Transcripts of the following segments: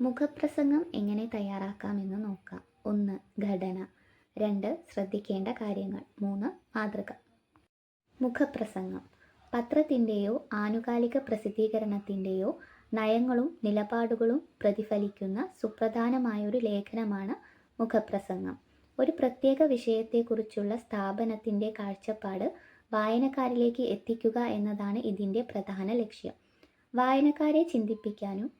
മുഖപ്രസംഗം എങ്ങനെ തയ്യാറാക്കാമെന്ന് നോക്കാം. ഒന്ന് ഘടന. രണ്ട് ശ്രദ്ധിക്കേണ്ട കാര്യങ്ങൾ. മൂന്ന് മാതൃക. മുഖപ്രസംഗം. പത്രത്തിന്റെയോ ആനുകാലിക പ്രസിദ്ധീകരണത്തിന്റെയോ നയങ്ങളും നിലപാടുകളും പ്രതിഫലിക്കുന്ന സുപ്രധാനമായൊരു ലേഖനമാണ് മുഖപ്രസംഗം. ഒരു പ്രത്യേക വിഷയത്തെക്കുറിച്ചുള്ള സ്ഥാപനത്തിന്റെ കാഴ്ചപ്പാട് വായനക്കാരിലേക്ക് എത്തിക്കുക എന്നതാണ് ഇതിന്റെ പ്രധാന ലക്ഷ്യം. വായനക്കാരെ ചിന്തിപ്പിക്കാനും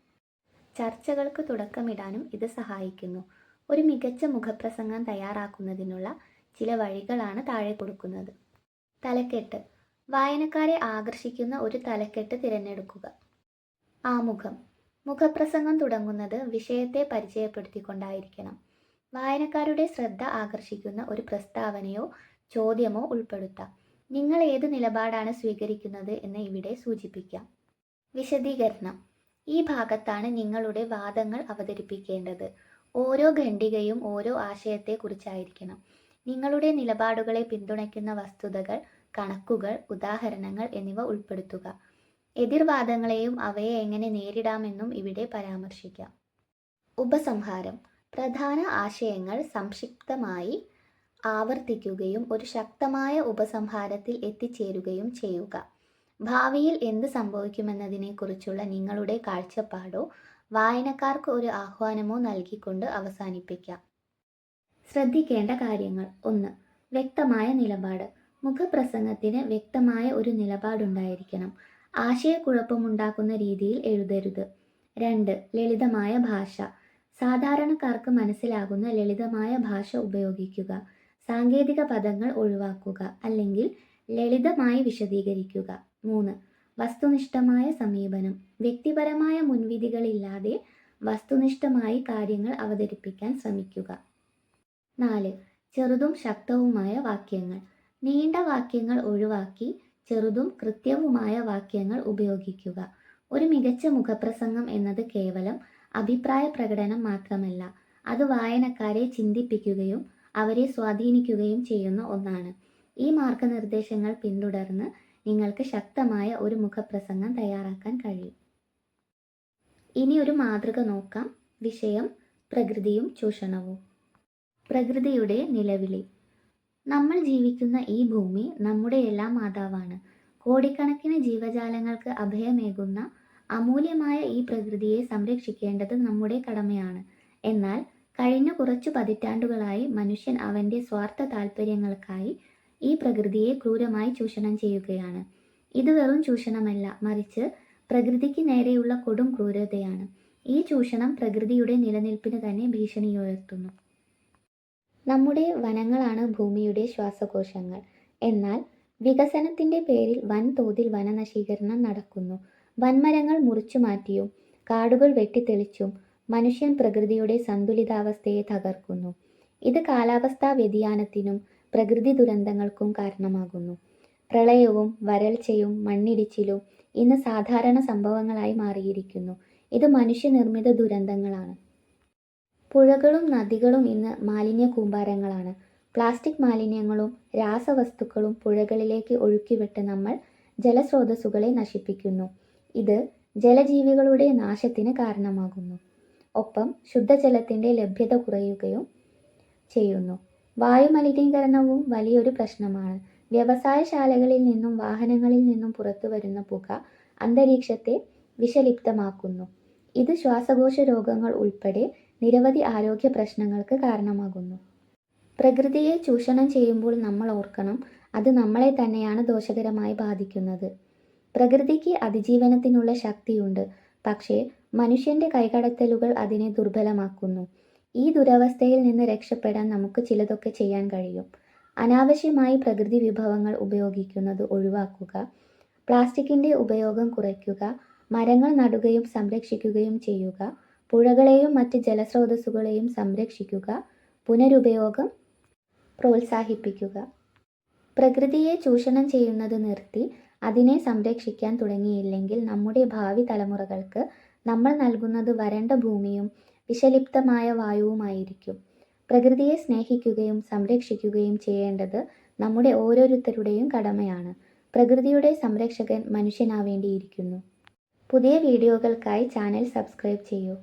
ചർച്ചകൾക്ക് തുടക്കമിടാനും ഇത് സഹായിക്കുന്നു. ഒരു മികച്ച മുഖപ്രസംഗം തയ്യാറാക്കുന്നതിനുള്ള ചില വഴികളാണ് താഴെ കൊടുക്കുന്നത്. തലക്കെട്ട്. വായനക്കാരെ ആകർഷിക്കുന്ന ഒരു തലക്കെട്ട് തിരഞ്ഞെടുക്കുക. ആമുഖം. മുഖപ്രസംഗം തുടങ്ങുന്നത് വിഷയത്തെ പരിചയപ്പെടുത്തിക്കൊണ്ടായിരിക്കണം. വായനക്കാരുടെ ശ്രദ്ധ ആകർഷിക്കുന്ന ഒരു പ്രസ്താവനയോ ചോദ്യമോ ഉൾപ്പെടുത്താം. നിങ്ങൾ ഏത് നിലപാടാണ് സ്വീകരിക്കുന്നത് എന്ന് ഇവിടെ സൂചിപ്പിക്കാം. വിശദീകരണം. ഈ ഭാഗത്താണ് നിങ്ങളുടെ വാദങ്ങൾ അവതരിപ്പിക്കേണ്ടത്. ഓരോ ഖണ്ഡികയും ഓരോ ആശയത്തെക്കുറിച്ചായിരിക്കണം. നിങ്ങളുടെ നിലപാടുകളെ പിന്തുണയ്ക്കുന്ന വസ്തുതകൾ കണക്കുകൾ ഉദാഹരണങ്ങൾ എന്നിവ ഉൾപ്പെടുത്തുക. എതിർവാദങ്ങളെയും അവയെ എങ്ങനെ നേരിടാമെന്നും ഇവിടെ പരാമർശിക്കാം. ഉപസംഹാരം. പ്രധാന ആശയങ്ങൾ സംക്ഷിപ്തമായി ആവർത്തിക്കുകയും ഒരു ശക്തമായ ഉപസംഹാരത്തിൽ എത്തിച്ചേരുകയും ചെയ്യുക. ഭാവിയിൽ എന്ത് സംഭവിക്കുമെന്നതിനെക്കുറിച്ചുള്ള നിങ്ങളുടെ കാഴ്ചപ്പാടോ വായനക്കാർക്ക് ഒരു ആഹ്വാനമോ നൽകിക്കൊണ്ട് അവസാനിപ്പിക്കാം. ശ്രദ്ധിക്കേണ്ട കാര്യങ്ങൾ. ഒന്ന് വ്യക്തമായ നിലപാട്. മുഖപ്രസംഗത്തിന് വ്യക്തമായ ഒരു നിലപാടുണ്ടായിരിക്കണം. ആശയക്കുഴപ്പമുണ്ടാക്കുന്ന രീതിയിൽ എഴുതരുത്. രണ്ട് ലളിതമായ ഭാഷ. സാധാരണക്കാർക്ക് മനസ്സിലാകുന്ന ലളിതമായ ഭാഷ ഉപയോഗിക്കുക. സാങ്കേതിക പദങ്ങൾ ഒഴിവാക്കുക. അല്ലെങ്കിൽ ലളിതമായി വിശദീകരിക്കുക. മൂന്ന്. വസ്തുനിഷ്ഠമായ സമീപനം. വ്യക്തിപരമായ മുൻവിധികളില്ലാതെ വസ്തുനിഷ്ഠമായി കാര്യങ്ങൾ അവതരിപ്പിക്കാൻ ശ്രമിക്കുക. നാല്. ചെറുതും ശക്തവുമായ വാക്യങ്ങൾ. നീണ്ട വാക്യങ്ങൾ ഒഴിവാക്കി ചെറുതും കൃത്യവുമായ വാക്യങ്ങൾ ഉപയോഗിക്കുക. ഒരു മികച്ച മുഖപ്രസംഗം എന്നത് കേവലം അഭിപ്രായ പ്രകടനം മാത്രമല്ല അത് വായനക്കാരെ ചിന്തിപ്പിക്കുകയും അവരെ സ്വാധീനിക്കുകയും ചെയ്യുന്ന ഒന്നാണ്. ഈ മാർഗനിർദ്ദേശങ്ങൾ പിന്തുടർന്ന് നിങ്ങൾക്ക് ശക്തമായ ഒരു മുഖപ്രസംഗം തയ്യാറാക്കാൻ കഴിയും. ഇനി ഒരു മാതൃക നോക്കാം. വിഷയം പ്രകൃതിയും ചൂഷണവും. പ്രകൃതിയുടെ നിലവിളി. നമ്മൾ ജീവിക്കുന്ന ഈ ഭൂമി നമ്മുടെ എല്ലാം മാതാവാണ്. കോടിക്കണക്കിന് ജീവജാലങ്ങൾക്ക് അഭയമേകുന്ന അമൂല്യമായ ഈ പ്രകൃതിയെ സംരക്ഷിക്കേണ്ടത് നമ്മുടെ കടമയാണ്. എന്നാൽ കഴിഞ്ഞ കുറച്ചു പതിറ്റാണ്ടുകളായി മനുഷ്യൻ അവന്റെ സ്വാർത്ഥ താല്പര്യങ്ങൾക്കായി ഈ പ്രകൃതിയെ ക്രൂരമായി ചൂഷണം ചെയ്യുകയാണ്. ഇത് വെറും ചൂഷണമല്ല മറിച്ച് പ്രകൃതിക്ക് നേരെയുള്ള കൊടും ക്രൂരതയാണ്. ഈ ചൂഷണം പ്രകൃതിയുടെ നിലനിൽപ്പിന് തന്നെ ഭീഷണി ഉയർത്തുന്നു നമ്മുടെ വനങ്ങളാണ് ഭൂമിയുടെ ശ്വാസകോശങ്ങൾ. എന്നാൽ വികസനത്തിന്റെ പേരിൽ വൻതോതിൽ വനനശീകരണം നടക്കുന്നു. വൻമരങ്ങൾ മുറിച്ചു മാറ്റിയും കാടുകൾ വെട്ടിത്തെളിച്ചും മനുഷ്യൻ പ്രകൃതിയുടെ സന്തുലിതാവസ്ഥയെ തകർക്കുന്നു. ഇത് കാലാവസ്ഥാ വ്യതിയാനത്തിനും പ്രകൃതി ദുരന്തങ്ങൾക്കും കാരണമാകുന്നു. പ്രളയവും വരൾച്ചയും മണ്ണിടിച്ചിലും ഇന്ന് സാധാരണ സംഭവങ്ങളായി മാറിയിരിക്കുന്നു. ഇത് മനുഷ്യനിർമ്മിത ദുരന്തങ്ങളാണ്. പുഴകളും നദികളും ഇന്ന് മാലിന്യ കൂമ്പാരങ്ങളാണ്. പ്ലാസ്റ്റിക് മാലിന്യങ്ങളും രാസവസ്തുക്കളും പുഴകളിലേക്ക് ഒഴുക്കിവിട്ട് നമ്മൾ ജലസ്രോതസ്സുകളെ നശിപ്പിക്കുന്നു. ഇത് ജലജീവികളുടെ നാശത്തിന് കാരണമാകുന്നു. ഒപ്പം ശുദ്ധജലത്തിന്റെ ലഭ്യത കുറയുകയും ചെയ്യുന്നു. വായുമലിനീകരണവും വലിയൊരു പ്രശ്നമാണ്. വ്യവസായശാലകളിൽ നിന്നും വാഹനങ്ങളിൽ നിന്നും പുറത്തു വരുന്ന പുക അന്തരീക്ഷത്തെ വിഷലിപ്തമാക്കുന്നു. ഇത് ശ്വാസകോശ രോഗങ്ങൾ ഉൾപ്പെടെ നിരവധി ആരോഗ്യ പ്രശ്നങ്ങൾക്ക് കാരണമാകുന്നു. പ്രകൃതിയെ ചൂഷണം ചെയ്യുമ്പോൾ നമ്മൾ ഓർക്കണം അത് നമ്മളെ തന്നെയാണ് ദോഷകരമായി ബാധിക്കുന്നത്. പ്രകൃതിക്ക് അതിജീവനത്തിനുള്ള ശക്തിയുണ്ട് പക്ഷേ മനുഷ്യന്റെ കൈകടത്തലുകൾ അതിനെ ദുർബലമാക്കുന്നു. ഈ ദുരവസ്ഥയിൽ നിന്ന് രക്ഷപ്പെടാൻ നമുക്ക് ചിലതൊക്കെ ചെയ്യാൻ കഴിയും. അനാവശ്യമായി പ്രകൃതി വിഭവങ്ങൾ ഉപയോഗിക്കുന്നത് ഒഴിവാക്കുക പ്ലാസ്റ്റിക്കിന്റെ ഉപയോഗം കുറയ്ക്കുക മരങ്ങൾ നടുകയും സംരക്ഷിക്കുകയും ചെയ്യുക പുഴകളെയും മറ്റ് ജലസ്രോതസ്സുകളെയും സംരക്ഷിക്കുക പുനരുപയോഗം പ്രോത്സാഹിപ്പിക്കുക. പ്രകൃതിയെ ചൂഷണം ചെയ്യുന്നത് നിർത്തി അതിനെ സംരക്ഷിക്കാൻ തുടങ്ങിയില്ലെങ്കിൽ നമ്മുടെ ഭാവി തലമുറകൾക്ക് നമ്മൾ നൽകുന്നത് വരണ്ട ഭൂമിയും വിഷലിപ്തമായ വായുവുമായിരിക്കും. പ്രകൃതിയെ സ്നേഹിക്കുകയും സംരക്ഷിക്കുകയും ചെയ്യേണ്ടത് നമ്മുടെ ഓരോരുത്തരുടെയും കടമയാണ്. പ്രകൃതിയുടെ സംരക്ഷകൻ മനുഷ്യനാവേണ്ടിയിരിക്കുന്നു. പുതിയ വീഡിയോകൾക്കായി ചാനൽ സബ്സ്ക്രൈബ് ചെയ്യൂ.